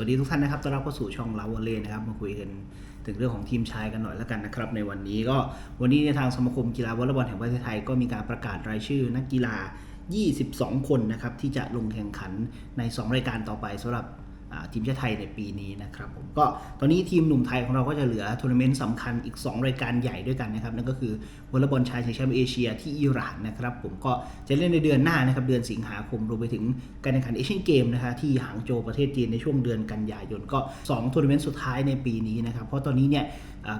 วัสดีทุกท่านนะครับ ต้อนรับเข้าสู่ช่องลาวเล่นะครับ มาคุยกันถึงเรื่องของทีมชายกันหน่อยแล้วกันนะครับ ในวันนี้ก็วันนี้ในทางสมาคมกีฬาวอลเลย์บอลแห่งประเทศไทยก็มีการประกาศรายชื่อนักกีฬา 22 คนนะครับที่จะลงแข่งขันใน 2 รายการต่อไปสำหรับ ทีมชาติไทยในปีนี้นะครับผมก็ตอนนี้ทีมหนุ่มไทยของเราก็จะเหลือทัวร์นาเมนต์สำคัญอีก 2 รายการใหญ่ด้วยกันนะครับนั่นก็คือวอลเลย์บอลชายชิงแชมป์เอเชียที่อิหร่านนะครับผมก็จะเล่นในเดือนหน้านะครับเดือนสิงหาคมรวมไปถึงการแข่งขันเอเชียนเกมนะคะที่หางโจวประเทศจีนในช่วงเดือนกันยายนก็2ทัวร์นาเมนต์สุดท้ายในปีนี้นะครับเพราะตอนนี้เนี่ย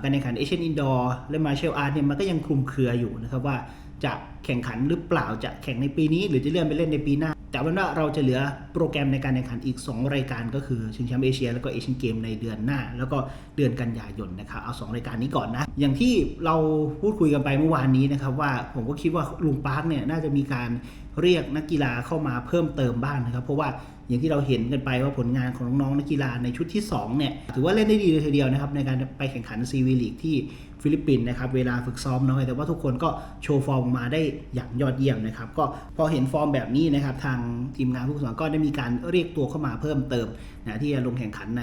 การแข่งขันเอเชียนอินดอร์และมาเชลอาร์ตเนี่ยมันก็ยังคลุมเครืออยู่นะครับว่าจะแข่งขันหรือเปล่าจะแข่งในปีนี้ หรือจะเลื่อนไปเล่นในปีหน้า แต่ว่าเราจะเหลือโปรแกรมในการแข่งขันอีก 2 รายการก็คือชิงแชมป์เอเชียแล้วก็เอเชียนเกมในเดือนหน้า แล้วก็เดือนกันยายนนะครับเอา 2 รายการนี้ก่อนนะ อย่างที่เราพูดคุยกันไปเมื่อวานนี้นะครับว่าผมก็คิดว่าลุงปาร์คเนี่ยน่าจะมีการ เรียกนักกีฬาเข้ามาเพิ่มเติมบ้างนะครับ เพราะว่าอย่างที่เราเห็นกันไปว่าผลงานของน้องๆนักกีฬาในชุดที่2เนี่ยถือว่าเล่นได้ดีเลยทีเดียวนะครับในการไปแข่งขันซีวีลีกที่ฟิลิปปินส์นะครับเวลาฝึกซ้อมน้อยแต่ว่าทุกคนก็โชว์ฟอร์มมาได้อย่างยอดเยี่ยมนะครับก็พอเห็นฟอร์มแบบนี้นะครับทางทีมงานผู้ฝึกสอนก็ได้มีการเรียกตัวเข้ามาเพิ่มเติมนะที่จะลงแข่งขันใน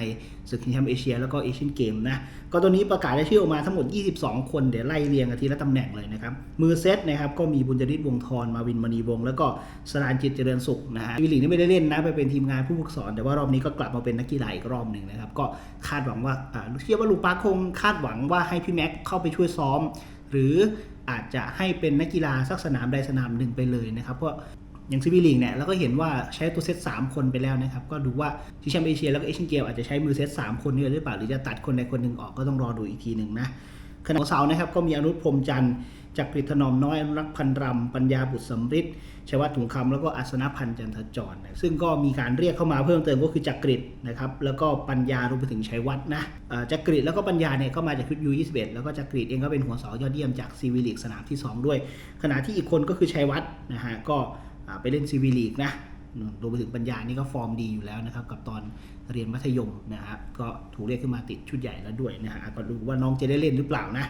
ศึกชิงแชมป์เอเชีย แล้วก็เอเชียนเกมนะก็ตัวนี้ประกาศได้ชื่อออกมาทั้งหมด 22 คนเดี๋ยวไล่เรียงกันทีละตำแหน่งเลยนะครับมือเซตนะครับก็มีบุญจริตวงทรมาวินมณีวงแล้วก็สรานจิตเจริญสุขนะฮะวิลีกนี่ไม่ได้เล่นนะไปเป็นทีมงานผู้ฝึกสอน แต่ว่ารอบนี้ก็กลับมาเป็นนักกีฬาอีกรอบหนึ่งนะครับ ก็คาดหวังว่าอ่าเชื่อว่าลูกปาคงคาดหวังว่าให้พี่แม็กเข้าไปช่วยซ้อม หรืออาจจะให้เป็นนักกีฬาสักสนามใดสนามหนึ่งไปเลยนะครับเพราะอย่างซีวีลีกเนี่ยเราก็เห็นว่าใช้ตัวเซต3คนไปแล้วนะครับ ก็ดูว่าที่แชมป์เอเชียแล้วก็เอเชียนเกมอาจจะใช้มือเซต3คนนี้หรือเปล่าหรือจะตัดคนใดคนหนึ่งออกก็ต้องรอดูอีกทีหนึ่งนะ ขณะของเสาร์นะครับก็มีอนุพรมจันทร์จักริถนอมน้อยอนุรักษ์พันรำปัญญาบุตรสำริดชัยวัฒน์ถุงคำแล้วก็อัศนพันธ์จันทจรนะซึ่งก็มีการเรียกเข้ามาเพิ่มเติมก็คือจักริดนะครับแล้วก็ปัญญารวมไปถึงชัยวัฒน์นะจักริดแล้วก็ปัญญาเนี่ยก็มาจากชุดยู21แล้วก็จักริดเองก็เป็นหัวเสายอดเยี่ยมจากซีวีลีกสนามที่ 2 ด้วย ขณะที่อีกคนก็คือชัยวัฒน์นะฮะก็ไปเล่นซีวีลีกนะ รวมไปถึงปัญญานี่ก็ฟอร์มดีอยู่แล้วนะครับ กับตอนเรียนมัธยมนะครับก็ถูกเรียกขึ้นมาติดชุดใหญ่แล้วด้วยนะฮะก็ดูว่าน้องจะได้เล่นหรือเปล่านะ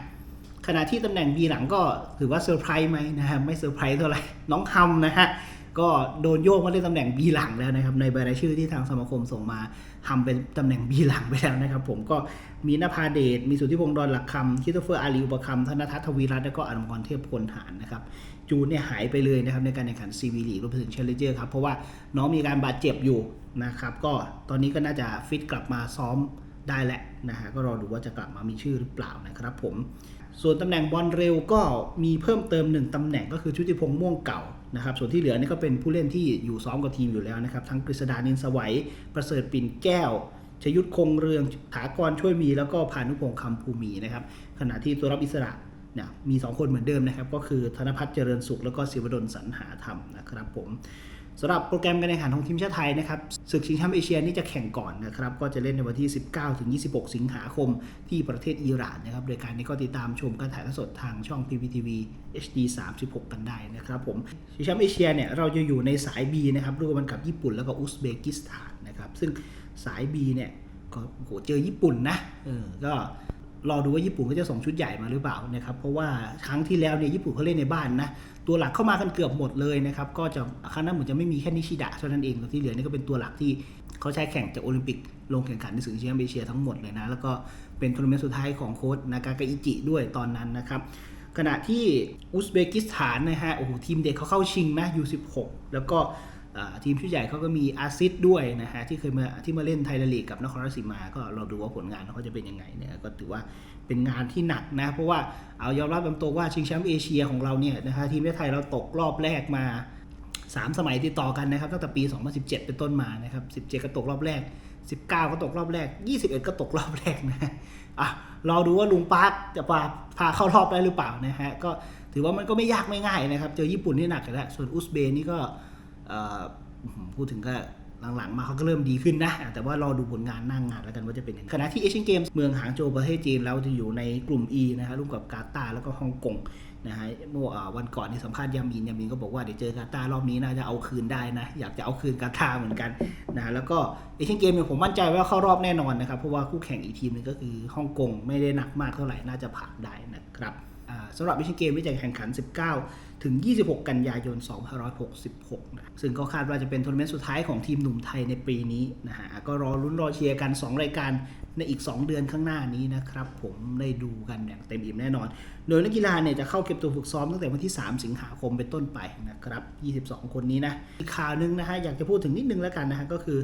ขณะที่ตำแหน่งบีหลังก็ถือว่าเซอร์ไพรส์ไหมนะฮะไม่เซอร์ไพรส์เท่าไหร่น้องฮัมนะฮะก็โดนโยกมาเล่นตำแหน่งบีหลังแล้วนะครับในใบรายชื่อที่ทางสมาคมส่งมาฮัมเป็นตำแหน่งบีหลังไปแล้วนะครับ ผมก็มีนภาเดชมีสุทธิพงศ์ดอนหลักคำคริสโตเฟอร์อาลีอุปคำธนทัศน์ทวีรัตน์แล้วก็อนุมรเทพพลฐานนะครับจูนเนี่ยหายไปเลยนะครับในการแข่งขันซีวีลีกรวมไปถึงเชลเลเจอร์ครับเพราะว่าน้องมีการบาดเจ็บอยู่นะครับก็ตอนนี้ก็น่าจะฟิตกลับมาซ้อมได้แหละนะฮะก็รอดูว่าจะกลับมามีชื่อหรือเปล่านะครับผม ส่วนตำแหน่งบอลเร็วก็มีเพิ่มเติมหนึ่งตำแหน่งก็คือชุติพงษ์ม่วงเก่านะครับส่วนที่เหลือนี่ก็เป็นผู้เล่นที่อยู่ซ้อมกับทีมอยู่แล้วนะครับทั้งกฤษดานินสวัย ประเสริฐปิ่นแก้วชยุทธคงเรืองถากรช่วยมีแล้วก็พานุพงษ์คำภูมีนะครับขณะที่ตัวรับอิสระเนี่ยมี 2 คนเหมือนเดิมนะครับ ก็คือธนพัฒน์เจริญสุข แล้วก็ศิวดลสรรหาธรรมนะครับผม สำหรับโปรแกรมการแข่งขันของทีมชาติไทยนะครับศึกชิงแชมป์เอเชียนี่จะแข่งก่อนนะครับ ก็จะเล่นในวันที่ 19 ถึง 26 สิงหาคมที่ประเทศอิหร่านนะครับโดยการนี้ก็ติดตามชมการถ่ายทอดสดทางช่อง PPTV HD 36 กันได้นะครับผมชิงแชมป์เอเชียเนี่ยเราจะอยู่ในสาย B นะครับร่วมกันกับญี่ปุ่นแล้วก็อุซเบกิสถานนะครับซึ่งสาย B เนี่ยก็โหเจอญี่ปุ่นนะเออก็ รอดูว่าญี่ปุ่นเขาจะส่งชุดใหญ่มาหรือเปล่านะครับเพราะว่าครั้งที่แล้วเนี่ยญี่ปุ่นเขาเล่นในบ้านนะตัวหลักเข้ามากันเกือบหมดเลยนะครับก็จะครั้งนั้นเหมือนจะไม่มีแค่นิชิดะเท่านั้นเองแต่ที่เหลือนี่ก็เป็นตัวหลักที่เขาใช้แข่งจากโอลิมปิกลงแข่งขันในศึกชิงแชมป์เอเชียทั้งหมดเลยนะแล้วก็เป็นทัวร์นาเมนต์สุดท้ายของโค้ชนากากาอิจิด้วยตอนนั้นนะครับขณะที่อุซเบกิสถานนะฮะโอ้โหทีมเด็กเขาเข้าชิงนะยู16 แล้วก็ ทีมชุดใหญ่เขาก็มีอาซิดด้วยนะฮะที่เคยมาที่มาเล่นไทยลีกกับนครราชสีมาก็เราดูว่าผลงานเขาจะเป็นยังไงเนี่ยก็ถือว่าเป็นงานที่หนักนะเพราะว่าเอายอมรับตามตัวว่าชิงแชมป์เอเชียของเราเนี่ยนะฮะทีมไทยเราตกรอบแรกมา 3 สมัยติดต่อกันนะครับตั้งแต่ปี 2017 เป็นต้นมานะครับ17 ก็ตกรอบแรก 19 ก็ตกรอบแรก 21 ก็ตกรอบแรกนะอะรอดูว่าลุงปาร์คจะพาพาเข้ารอบได้หรือเปล่านะฮะก็ถือว่ามันก็ไม่ยากไม่ง่ายนะครับเจอญี่ปุ่นนี่หนักแล้วส่วนอุซเบย์นี่ก็ พูดถึงก็หลังๆมาเขาก็เริ่มดีขึ้นนะ แต่ว่ารอดูผลงานหนั่งงานแล้วกันว่าจะเป็นยังไงขณะที่เอเชียนเกมส์เมืองหางโจวประเทศจีนเราจะอยู่ในกลุ่ม E นะฮะร่วมกับกาตาร์แล้วก็ฮ่องกงนะฮะเมื่อวันก่อนที่สัมภาษณ์ยามีนยามีนก็บอกว่าเดี๋ยวเจอกาตาร์รอบนี้น่าจะเอาคืนได้นะ อยากจะเอาคืนกาตาร์เหมือนกันนะแล้วก็เอเชียนเกมเนี่ยผมมั่นใจว่าเข้ารอบแน่นอนนะครับเพราะว่าคู่แข่งอีกทีมนึงก็คือฮ่องกงไม่ได้หนักมากเท่าไหร่น่าจะผ่านได้นะครับ สำหรับวิชเกมที่จะแข่งขัน 19 ถึง 26 กันยายน 2566 นะซึ่งก็คาดว่าจะเป็นทัวร์นาเมนต์สุดท้ายของทีมหนุ่มไทยในปีนี้นะฮะก็รอลุ้นรอเชียร์กัน 2 รายการในอีก 2 เดือนข้างหน้านี้นะครับผมได้ดูกันอย่างเต็มอิ่มแน่นอน โดยนักกีฬาเนี่ยจะเข้าเก็บตัวฝึกซ้อมตั้งแต่วันที่ 3 สิงหาคมเป็นต้นไปนะครับ 22 คนนี้นะอีกข่าวหนึงนะฮะอยากจะพูดถึงนิดนึงแล้วกันนะฮะก็คือ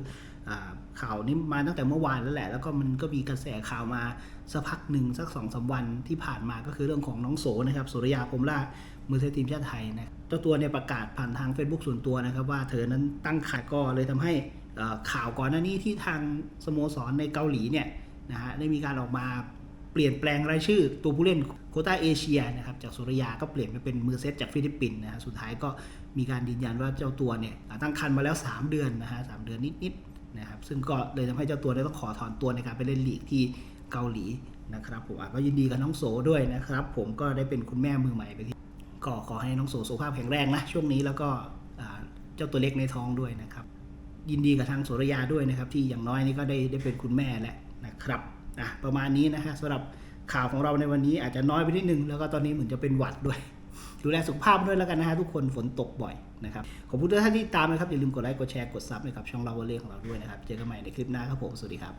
ข่าวนี้มาตั้งแต่เมื่อวานแล้วแหละ แล้วก็มันก็มีกระแสข่าวมาสักพักหนึ่งสักสองสาวันที่ผ่านมาก็คือเรื่องของน้องโสนะครับสุริยาพรหมรามือเซตทีมชาติไทยนะเจ้าตัวเนี่ยประกาศผ่านทาง Facebook ส่วนตัวนะครับ ว่าเธอนั้นตั้งขายก็เลยทำให้ข่าวก่อนหน้านี้ที่ทางสโมสรในเกาหลีเนี่ยนะฮะได้มีการออกมาเปลี่ยนแปลงรายชื่อตัวผู้เล่นโคต้าเอเชียนะครับจากสุริยาก็เปลี่ยนไปเป็นมือเซตจากฟิลิปปินส์นะฮะสุดท้ายก็มีการยืนยันว่าเจ้าตัวเนี่ยตั้งครรภ์มาแล้ว 3 เดือนนะฮะสามเดือนนิดๆ นะครับซึ่งก็เลยทำให้เจ้าตัวได้ต้องขอถอนตัวในการไปเล่นลีกที่เกาหลีนะครับผมก็ยินดีกับน้องโสด้วยนะครับ ผมก็ได้เป็นคุณแม่มือใหม่ไปที่ก็ขอให้น้องโสสุขภาพแข็งแรงนะช่วงนี้แล้วก็เจ้าตัวเล็กในท้องด้วยนะครับ ยินดีกับทางสุริยาด้วยนะครับ ที่อย่างน้อยนี่ก็ได้ได้เป็นคุณแม่แล้วนะครับอะประมาณนี้นะฮะสำหรับข่าวของเราในวันนี้อาจจะน้อยไปนิดนึงแล้วก็ตอนนี้เหมือนจะเป็นหวัดด้วย ดูแลสุขภาพด้วยแล้วกันนะฮะทุกคนฝนตกบ่อยนะครับขอบคุณทุกท่านที่ตามนะครับอย่าลืมกดไลค์กดแชร์กดซับให้กับช่องเราวอลเล่ของเราด้วยนะครับเจอกันใหม่ในคลิปหน้าครับผมสวัสดีครับ